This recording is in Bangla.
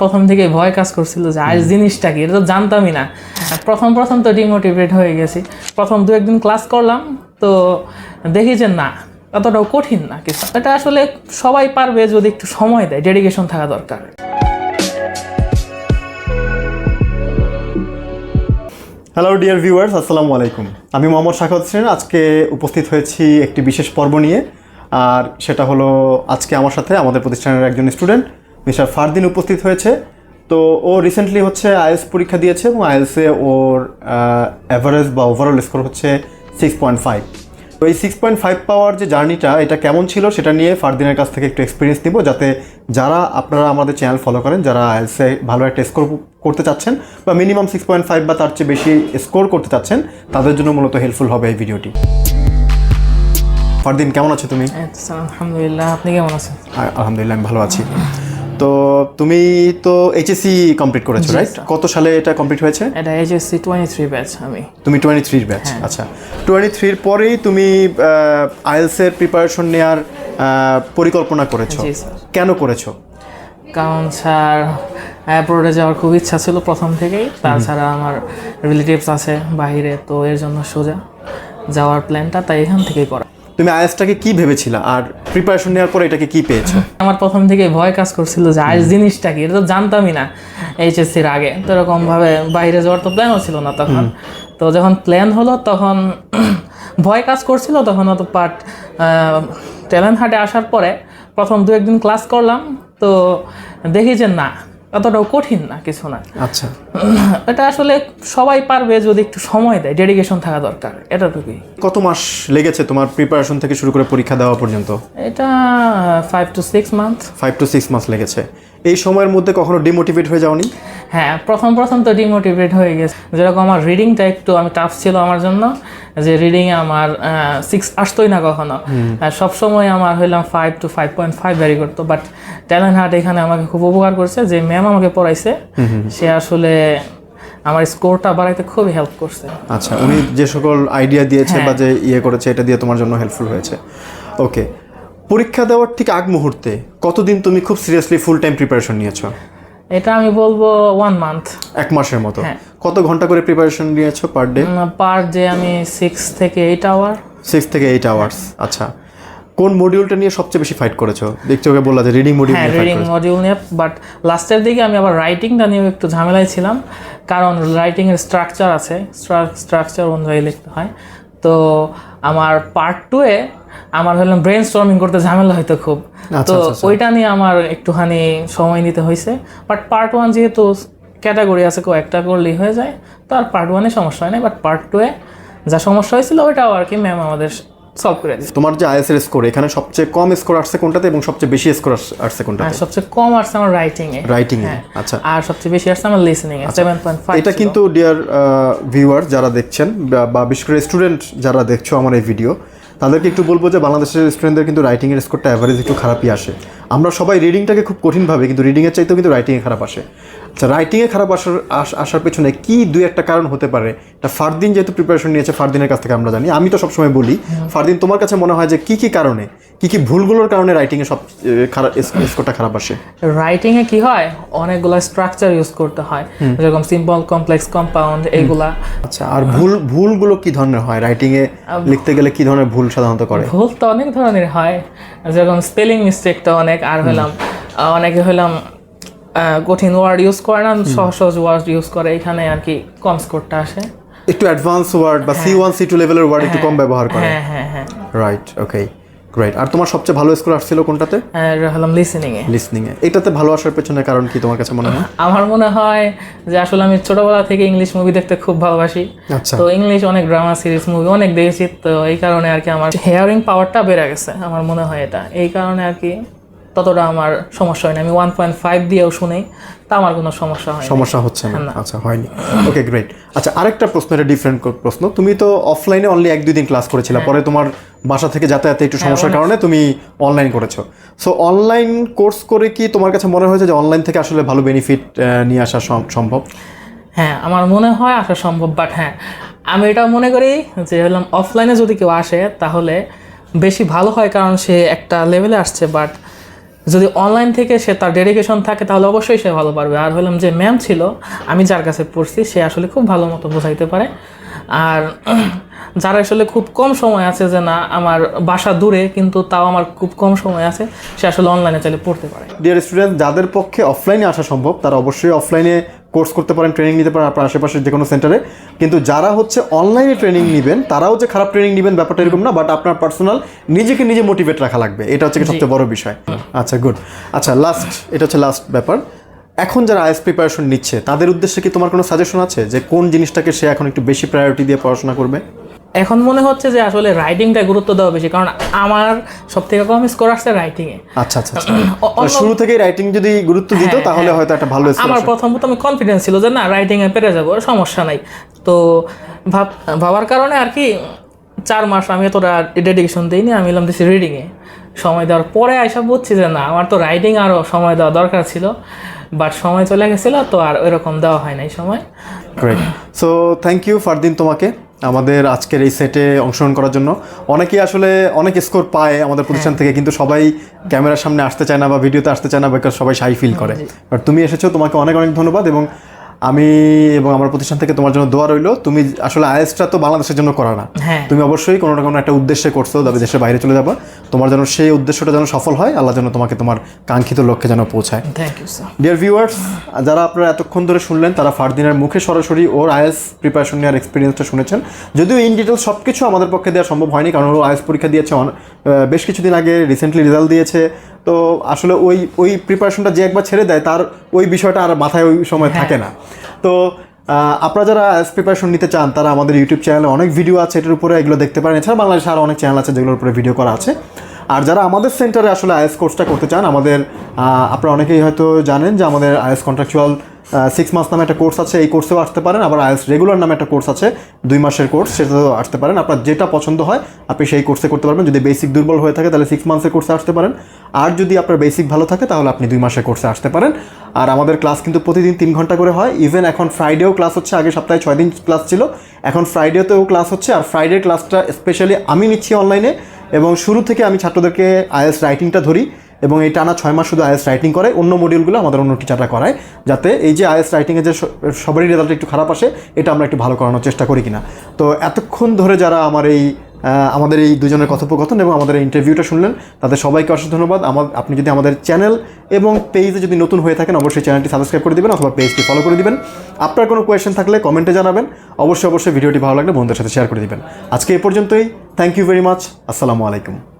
প্রথম থেকে ভয় কাজ করছিল যে আজ জিনিসটা কি? এটা তো জানতামই না। প্রথম প্রথম তো ডিমোটিভেট হয়ে গেছি। প্রথম দু একদিন ক্লাস করলাম তো দেখি যে না অতটাও কঠিন না কিছু। এটা আসলে সবাই পারবে যদি একটু সময় দেয় ডেডিকেশন থাকা দরকার। হ্যালো ডিয়ার ভিউয়ার্স আসসালামু আলাইকুম। আমি মোহাম্মদ শাখাত হোসেন আজকে উপস্থিত হয়েছি একটি বিশেষ পর্ব নিয়ে। আর সেটা হলো আজকে আমার সাথে আমাদের প্রতিষ্ঠানের একজন স্টুডেন্ট মিস্টার ফারদিন উপস্থিত হয়েছে। তো ও রিসেন্টলি হচ্ছে আইএলস পরীক্ষা দিয়েছে এবং আইএলসে ওর অ্যাভারেজ বা ওভারঅল স্কোর হচ্ছে সিক্স পয়েন্ট ফাইভ তো এই সিক্স পয়েন্ট ফাইভ পাওয়ার যে জার্নিটা এটা কেমন ছিল সেটা নিয়ে ফারদিনের কাছ থেকে একটু এক্সপিরিয়েন্স নিব যাতে যারা আপনারা আমাদের চ্যানেল ফলো করেন যারা আইএলসে ভালো একটা স্কোর করতে চাচ্ছেন বা মিনিমাম সিক্স পয়েন্ট ফাইভ বা তার চেয়ে বেশি স্কোর করতে চাচ্ছেন তাদের জন্য মূলত হেল্পফুল হবে এই ভিডিওটি ফারদিন কেমন আছো তুমি? স্যার, আলহামদুলিল্লাহ। আপনি কেমন আছেন? আলহামদুলিল্লাহ আমি ভালো আছি। তো তুমি তো এইচএসসি কমপ্লিট করেছ রাইট কত সালে এটা কমপ্লিট হয়েছে? এটা এইচএসসি টোয়েন্টি থ্রি ব্যাচ আমি। তুমি টোয়েন্টি থ্রির ব্যাচ আচ্ছা। টোয়েন্টি থ্রির পরেই তুমি আইএলসের প্রিপারেশন নেওয়ার আহ, পরিকল্পনা করেছ। কেন করেছ? কারণ স্যার অ্যাব্রোডে যাওয়ার খুব ইচ্ছা ছিল প্রথম থেকেই। তাছাড়া আমার রিলেটিভস আছে বাইরে তো এর জন্য সোজা যাওয়ার প্ল্যানটা তাই এখান থেকেই করা। তুমি আইএলসটাকে কি ভেবেছিলা? আর প্রিপারেশন নেওয়ার পরে এটাকে কি পেয়েছ? আমার প্রথম থেকে ভয় কাজ করছিল যে আজ জিনিসটা কি? এটা তো জানতামই না এইচএসসির আগে। তো এরকম ভাবে বাইরে যাওয়ার তো প্ল্যানও ছিল না তখন। তো যখন প্ল্যান হলো তখন ভয় কাজ করছিল তখন অত পার্ট ট্যালেন্ট হাটে আসার পরে প্রথম দু একদিন ক্লাস করলাম। তো দেখি যে না অতটাও কঠিন না কিছু না। আচ্ছা। এটা আসলে সবাই পারবে যদি একটু সময় দেয় ডেডিকেশন থাকা দরকার এটাটুকুই কত মাস লেগেছে তোমার প্রিপারেশন থেকে শুরু করে পরীক্ষা দেওয়া পর্যন্ত? এটা five to six month five to six month লেগেছে। এই সময়ের মধ্যে কখনো ডিমোটিভেট হয়ে যাওনি? হ্যাঁ প্রথম প্রথম তো ডিমোটিভেট হয়ে গেছে। যেরকম আমার রিডিংটা একটু আমি টাফ ছিল আমার জন্য যে রিডিংয়ে আমার সিক্স আসতোই না কখনো। সবসময় আমার হইলাম five to five point five vary করতো বাট ট্যালেন্ট হার্ট এখানে আমাকে খুব উপকার করছে যে ম্যাম আমাকে পড়াইছে। সে আসলে আমার স্কোরটা বাড়াইতে খুবই হেল্প করছে। আচ্ছা উনি যে সকল আইডিয়া দিয়েছে বা যে ইয়ে করেছে এটা দিয়ে তোমার জন্য হেল্পফুল হয়েছে। ওকে পরীক্ষা দেওয়ার ঠিক আগ মুহূর্তে কতদিন তুমি খুব সিরিয়াসলি ফুল টাইম প্রিপারেশন নিয়েছো? এটা আমি বলব ওয়ান মান্থ এক মাসের মতো। হ্যাঁ। কত ঘণ্টা করে প্রিপারেশন নিয়েছো পার ডে পার ডে আমি সিক্স থেকে এইট আওয়ার সিক্স থেকে এইট আওয়ার্স আচ্ছা। কোন মডিউলটা নিয়ে সবচেয়ে বেশি ফাইট করেছ? দেখছ ওকে বললা যে রিডিং মডিউল হ্যাঁ রিডিং মডিউল নিয়ে বাট লাস্টের দিকে আমি আবার রাইটিংটা নিয়ে একটু ঝামেলায় ছিলাম কারণ রাইটিংয়ের স্ট্রাকচার আছে স্ট্রাকচার অনুযায়ী লিখতে হয়। তো আমার পার্ট টুয়ে আমার হলাম ব্রেন স্টর্মিং করতে ঝামেলা হয়তো খুব। আচ্ছা, তো আচ্ছা, আচ্ছা। ওইটা নিয়ে আমার একটুখানি সময় নিতে হয়েছে বাট পার্ট ওয়ান যেহেতু ক্যাটাগরি আছে কয়েকটা করলেই হয়ে যায় তো আর পার্ট ওয়ানে সমস্যা হয় না বাট পার্ট টুয়ে যা সমস্যা হয়েছিল ওইটাও আর কি ম্যাম আমাদের সলভ করে দিচ্ছে তোমার যে আইএসএর স্কোর এখানে সবচেয়ে কম স্কোর আসছে কোনটাতে এবং সবচেয়ে বেশি স্কোর আসছে কোনটাতে? আর সবচেয়ে কম আসছে আমার রাইটিং এ হ্যাঁ। আচ্ছা। আর সবচেয়ে বেশি আসছে আমার লিসনিং এ সেভেন পয়েন্ট ফাইভ এটা কিন্তু ডিয়ার ভিউয়ার যারা দেখছেন বা- বা বিশেষ করে স্টুডেন্ট যারা দেখছ আমার এই ভিডিও তাদেরকে একটু বলব যে বাংলাদেশের স্টুডেন্টদের কিন্তু রাইটিংয়ের স্কোরটা অ্যাভারেজ একটু খারাপই আসে। আমরা সবাই রিডিংটাকে খুব কঠিনভাবে কিন্তু রিডিংয়ের চাইতেও কিন্তু রাইটিংয়ে খারাপ আসে। আচ্ছা রাইটিংয়ে খারাপ আসার আস- আসার পেছনে কি দুই একটা কারণ হতে পারে? এটা ফারদিন যেহেতু প্রিপারেশন নিয়েছে ফারদিনের কাছ থেকে আমরা জানি। আমি তো সবসময় বলি ফারদিন তোমার কাছে মনে হয় যে কী কী কারণে কী কী ভুলগুলোর কারণে রাইটিংয়ে সব খারাপ স্কোরটা খারাপ আসে? রাইটিংয়ে কি হয়? অনেকগুলা স্ট্রাকচার ইউজ করতে হয়। যেরকম সিম্পল কমপ্লেক্স কম্পাউন্ড এইগুলা আচ্ছা আর ভুল ভুলগুলো কি ধরনের হয়? রাইটিংয়ে লিখতে গেলে কি ধরনের ভুল সাধারণত করে? ভুল তো অনেক ধরনের হয়। যেরকম স্পেলিং মিস্টেকটা অনেক। আর হলাম অনেকে হলাম কঠিন ওয়ার্ড ইউজ করে না সহজ সহজ ওয়ার্ড ইউজ করে এখানে আর কি কম স্কোরটা আসে। একটু অ্যাডভান্স ওয়ার্ড বা সি ওয়ান সি টু লেভেলের ওয়ার্ড একটু কম ব্যবহার করে। হ্যাঁ হ্যাঁ হ্যাঁ। রাইট ওকে গ্রেট আর তোমার সবচেয়ে ভালো স্কোর আসছিল কোনটাতে? হলাম লিসেনিং এ। লিসনিং এ। এটাতে ভালো আসার পেছনে কারণ কি তোমার কাছে মনে হয়? আমার মনে হয় যে আসলে আমি ছোটবেলা থেকে ইংলিশ মুভি দেখতে খুব ভালোবাসি। আচ্ছা। তো ইংলিশ অনেক ড্রামা সিরিজ মুভি অনেক দেখেছি তো এই কারণে আর কি আমার হেয়ারিং পাওয়ারটা বেড়ে গেছে আমার মনে হয় এটা। এই কারণে আর কি ততটা আমার সমস্যা হয় না আমি ওয়ান পয়েন্ট ফাইভ দিয়েও শুনি তা আমার কোনো সমস্যা হয় সমস্যা হচ্ছে না। আচ্ছা হয়নি। ওকে গ্রেট আচ্ছা আরেকটা প্রশ্ন এটা ডিফারেন্ট প্রশ্ন। তুমি তো অফলাইনে অনলি এক দুই দিন ক্লাস করেছিলে। পরে তোমার বাসা থেকে যাতায়াতে একটু সমস্যার কারণে তুমি অনলাইন করেছ। সো অনলাইন কোর্স করে কি তোমার কাছে মনে হয়েছে যে অনলাইন থেকে আসলে ভালো বেনিফিট নিয়ে আসা সম্ভব? হ্যাঁ আমার মনে হয় আসা সম্ভব বাট হ্যাঁ আমি এটা মনে করি যে হলাম অফলাইনে যদি কেউ আসে তাহলে বেশি ভালো হয় কারণ সে একটা লেভেলে আসছে বাট যদি অনলাইন থেকে সে তার ডেডিকেশন থাকে, তাহলে অবশ্যই সে ভালো পারবে। আর হলাম যে ম্যাম ছিল, আমি যার কাছে পড়ছি, সে আসলে খুব ভালো মতো বোঝাইতে পারে। আর যারা আসলে খুব কম সময় আছে যে না, আমার বাসা দূরে, কিন্তু তাও আমার খুব কম সময় আছে, সে আসলে অনলাইনে চাইলে পড়তে পারে। ডিয়ার স্টুডেন্ট যাদের পক্ষে অফলাইনে আসা সম্ভব, তারা অবশ্যই অফলাইনে কোর্স করতে পারেন ট্রেনিং নিতে পারেন আপনার আশেপাশের যে কোনো সেন্টারে কিন্তু যারা হচ্ছে অনলাইনে ট্রেনিং নেবেন তারাও যে খারাপ ট্রেনিং নেবেন ব্যাপারটা এরকম না বাট আপনার পার্সোনাল নিজেকে নিজে মোটিভেট রাখা লাগবে। এটা হচ্ছে সবচেয়ে বড় বিষয়। আচ্ছা গুড আচ্ছা লাস্ট এটা হচ্ছে লাস্ট ব্যাপার। এখন যারা আইএস প্রিপারেশন নিচ্ছে তাদের উদ্দেশ্যে কি তোমার কোনো সাজেশন আছে? যে কোন জিনিসটাকে সে এখন একটু বেশি প্রায়োরিটি দিয়ে পড়াশোনা করবে? এখন মনে হচ্ছে যে আসলে রাইটিংটা গুরুত্ব দেওয়া বেশি কারণ আমার সব থেকে কম স্কোর আসছে রাইটিংয়ে আচ্ছা আচ্ছা আচ্ছা। শুরু থেকে রাইটিং যদি গুরুত্ব দিত তাহলে হয়তো একটা ভালো আমার প্রথম প্রথম কনফিডেন্স ছিল যে না রাইটিংয়ে পেরে যাব সমস্যা নাই। তো ভাব ভাবার কারণে আর কি চার মাস আমি এতটা ডেডিকেশন দিইনি আমি এলাম দিছি রিডিংয়ে সময় দেওয়ার পরে আইসা বুঝছি যে না আমার তো রাইটিং আরও সময় দেওয়া দরকার ছিল। বাট সময় চলে গেছিল তো আর ওইরকম দেওয়া হয় নাই সময়। সো থ্যাংক ইউ ফারদিন তোমাকে। আমাদের আজকের এই সেটে অংশগ্রহণ করার জন্য। অনেকেই আসলে অনেক স্কোর পায় আমাদের প্রতিষ্ঠান থেকে কিন্তু সবাই ক্যামেরার সামনে আসতে চায় না বা ভিডিওতে আসতে চায় না বা সবাই সাই ফিল করে। বাট তুমি এসেছ তোমাকে অনেক অনেক ধন্যবাদ এবং আমি এবং আমার প্রতিষ্ঠান থেকে তোমার জন্য দোয়া রইল। তুমি আসলে আইএসটা তো বাংলাদেশের জন্য করা না। হ্যাঁ। তুমি অবশ্যই কোনো না কোনো একটা উদ্দেশ্যে করছ তবে দেশের বাইরে চলে যাবা। তোমার যেন সেই উদ্দেশ্যটা যেন সফল হয় আল্লাহ যেন তোমাকে তোমার কাঙ্ক্ষিত লক্ষ্যে যেন পৌঁছায়। Thank you sir dear viewers যারা আপনারা এতক্ষণ ধরে শুনলেন তারা ফারদিনের মুখে সরাসরি ওর আইএস প্রিপারেশন নেওয়ার এক্সপিরিয়েন্সটা শুনেছেন। যদিও ইন ডিটেল সব কিছু আমাদের পক্ষে দেওয়া সম্ভব হয়নি কারণ ও আইএস পরীক্ষা দিয়েছে বেশ কিছুদিন আগে রিসেন্টলি রেজাল্ট দিয়েছে। তো আসলে ওই ওই প্রিপারেশনটা যে একবার ছেড়ে দেয় তার ওই বিষয়টা আর মাথায় ওই সময় থাকে না। তো আপনারা যারা প্রিপারেশন নিতে চান তারা আমাদের ইউটিউব চ্যানেলে অনেক ভিডিও আছে এটার উপরে এগুলো দেখতে পারেন। এছাড়া বাংলাদেশে আরও অনেক চ্যানেল আছে যেগুলোর উপরে ভিডিও করা আছে। আর যারা আমাদের সেন্টারে আসলে আইএস কোর্সটা করতে চান, আমাদের আপনারা অনেকেই হয়তো জানেন যে আমাদের আইএস কন্ট্রাকচুয়াল সিক্স মাস নামে একটা কোর্স আছে, এই কোর্সেও আসতে পারেন। আবার আইএস রেগুলার নামে একটা কোর্স আছে, দুই মাসের কোর্স সেটাতেও আসতে পারেন। আপনার যেটা পছন্দ হয়, আপনি সেই কোর্সে করতে পারবেন। যদি বেসিক দুর্বল হয়ে থাকে, তাহলে সিক্স মান্থসের কোর্সে আসতে পারেন। আর যদি আপনার বেসিক ভালো থাকে, তাহলে আপনি দুই মাসের কোর্সে আসতে পারেন। আর আমাদের ক্লাস কিন্তু প্রতিদিন তিন ঘণ্টা করে হয়। ইভেন এখন ফ্রাইডেও ক্লাস হচ্ছে, আগে সপ্তাহে ছয় দিন ক্লাস ছিল। এখন ফ্রাইডেতেও ক্লাস হচ্ছে। আর ফ্রাইডে ক্লাসটা স্পেশালি আমি নিচ্ছি অনলাইনে এবং শুরু থেকে আমি ছাত্রদেরকে আইএস রাইটিংটা ধরি এবং এই টানা ছয় মাস শুধু আইএস রাইটিং করে, অন্য মডিউলগুলো আমাদের অন্য টিচাররা করায় যাতে এই যে আইএস রাইটিংয়ে যে সবারই রেজাল্ট একটু খারাপ আসে, এটা আমরা একটু ভালো করানোর চেষ্টা করি কিনা। তো এতক্ষণ ধরে যারা আমার এই আমাদের এই দুজনের কথোপকথন এবং আমাদের ইন্টারভিউটা শুনলেন। তাদের সবাইকে অসংখ্য ধন্যবাদ। আমার, আপনি যদি আমাদের চ্যানেল এবং পেজে যদি নতুন হয়ে থাকেন, অবশ্যই চ্যানেলটি সাবস্ক্রাইব করে দেবেন অথবা পেজটি ফলো করে দেবেন। আপনার কোনো কোয়েশ্চেন থাকলে কমেন্টে জানাবেন। অবশ্যই অবশ্যই ভিডিওটি ভালো লাগলে বন্ধুদের সাথে শেয়ার করে দেবেন। আজকে এই পর্যন্তই। থ্যাংক ইউ ভেরি মাচ আসসালামু আলাইকুম।